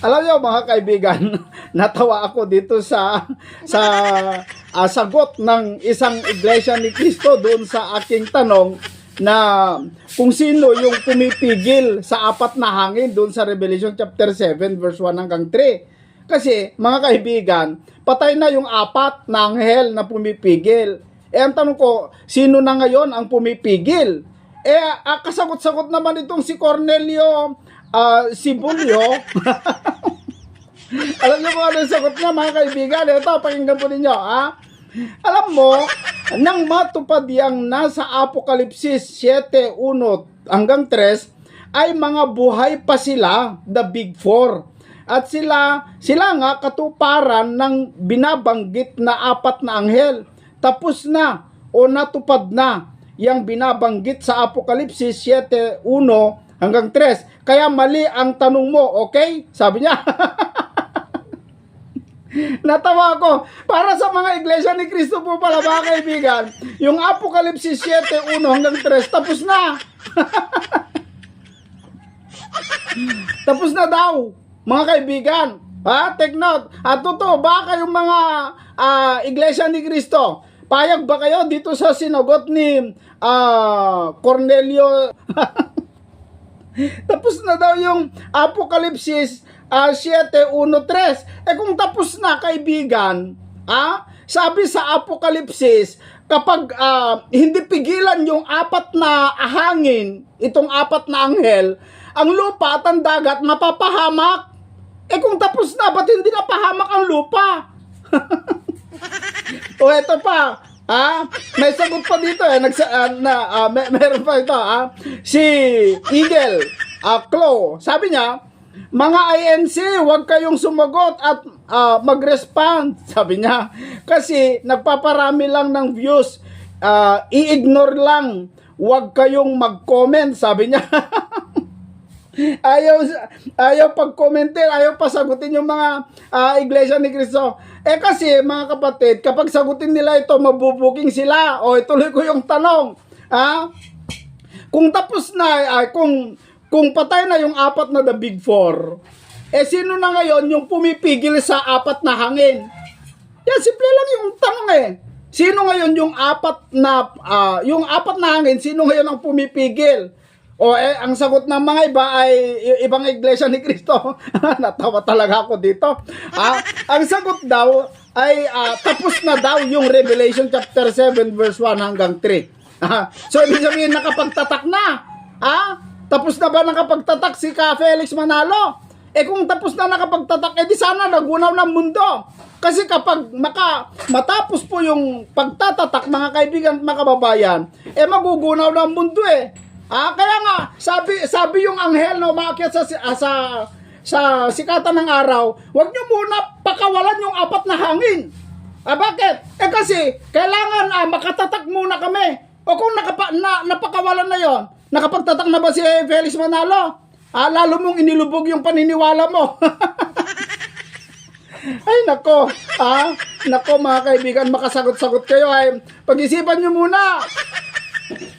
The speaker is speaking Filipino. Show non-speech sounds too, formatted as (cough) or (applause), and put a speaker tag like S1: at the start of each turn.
S1: Alam niyo mga kaibigan, (laughs) natawa ako dito sa sa ah, sagot ng isang iglesia ni Cristo doon sa aking tanong na kung sino yung pumipigil sa apat na hangin doon sa Revelation chapter 7 verse 1 hanggang 3. Kasi mga kaibigan, patay na yung apat na anghel na pumipigil. Eh ang tanong ko, sino na ngayon ang pumipigil? Eh ah, kasagot-sagot naman itong si Cornelio ah, Sibulyo. Alam niyo kung ano yung sagot niya mga kaibigan? Ito, pakinggan po ninyo, ha? Alam mo, nang matupad yang nasa Apokalipsis 7.1 hanggang 3, ay mga buhay pa sila, the big four. At sila, sila nga katuparan ng binabanggit na apat na anghel. Tapos na o natupad na yang binabanggit sa Apokalipsis 7.1 hanggang 3. Kaya mali ang tanong mo, okay? Sabi niya. (laughs) Natawa ko. Para sa mga iglesia ni Kristo po pala mga kaibigan, yung Apokalipsis 7, 1 hanggang 3, tapos na. (laughs) tapos na daw, mga kaibigan. Ha? Take note. At totoo, baka yung mga ah, iglesia ni Kristo, payag ba kayo dito sa sinagot ni ah, Cornelio (laughs) (laughs) tapos na daw yung Apokalipsis ah, 7.1.3. Eh kung tapos na, kaibigan, ah, sabi sa Apokalipsis, kapag ah, hindi pigilan yung apat na hangin, itong apat na anghel, ang lupa at ang dagat mapapahamak. Eh kung tapos na, ba't hindi napahamak ang lupa? (laughs) o eto pa, ah, may sagot pa dito eh, Nagsa, ah, na, ah, may, meron pa ito, ah. Si Eagle, ah, Claw, sabi niya, mga INC, huwag kayong sumagot at ah, mag-respond, (laughs) sabi niya. Kasi nagpaparami lang ng views, ah, i-ignore lang, huwag kayong mag-comment, sabi niya. (laughs) ayaw ayaw pag-commentin, ayaw pasagutin yung mga ah, iglesia ni Cristo. Eh kasi mga kapatid, kapag sagutin nila ito, mabubuking sila. O ituloy ko yung tanong. Ha? Kung tapos na, ay, kung kung patay na yung apat na the big four, eh sino na ngayon yung pumipigil sa apat na hangin? Yan, simple lang yung tanong eh. Sino ngayon yung apat na, ah, yung apat na hangin, sino ngayon ang pumipigil? O eh, ang sagot ng mga iba ay ibang iglesia ni Kristo. (laughs) Natawa talaga ako dito. Ah, ang sagot daw ay ah, tapos na daw yung Revelation chapter 7 verse 1 hanggang 3. (laughs) Ah, so ibig sabihin nakapagtatak na. Ah, tapos na ba nakapagtatak si Ka Felix Manalo? Eh kung tapos na nakapagtatak, eh di sana nagunaw ng mundo. Kasi kapag maka, matapos po yung pagtatatak, mga kaibigan at mga kababayan, eh magugunaw ng mundo eh. Ah, kaya nga, sabi, sabi yung anghel na umakyat sa, ah, sa, sa sikatan ng araw, huwag nyo muna pakawalan yung apat na hangin. Ah, bakit? Eh kasi, kailangan ah, makatatak muna kami. O kung nakapa, na, napakawalan na yon, nakapagtatak na ba si Felix Manalo? Ah, lalo mong inilubog yung paniniwala mo. (laughs) Ay, nako. Ah, nako mga kaibigan, makasagot-sagot kayo ay pag-isipan nyo muna.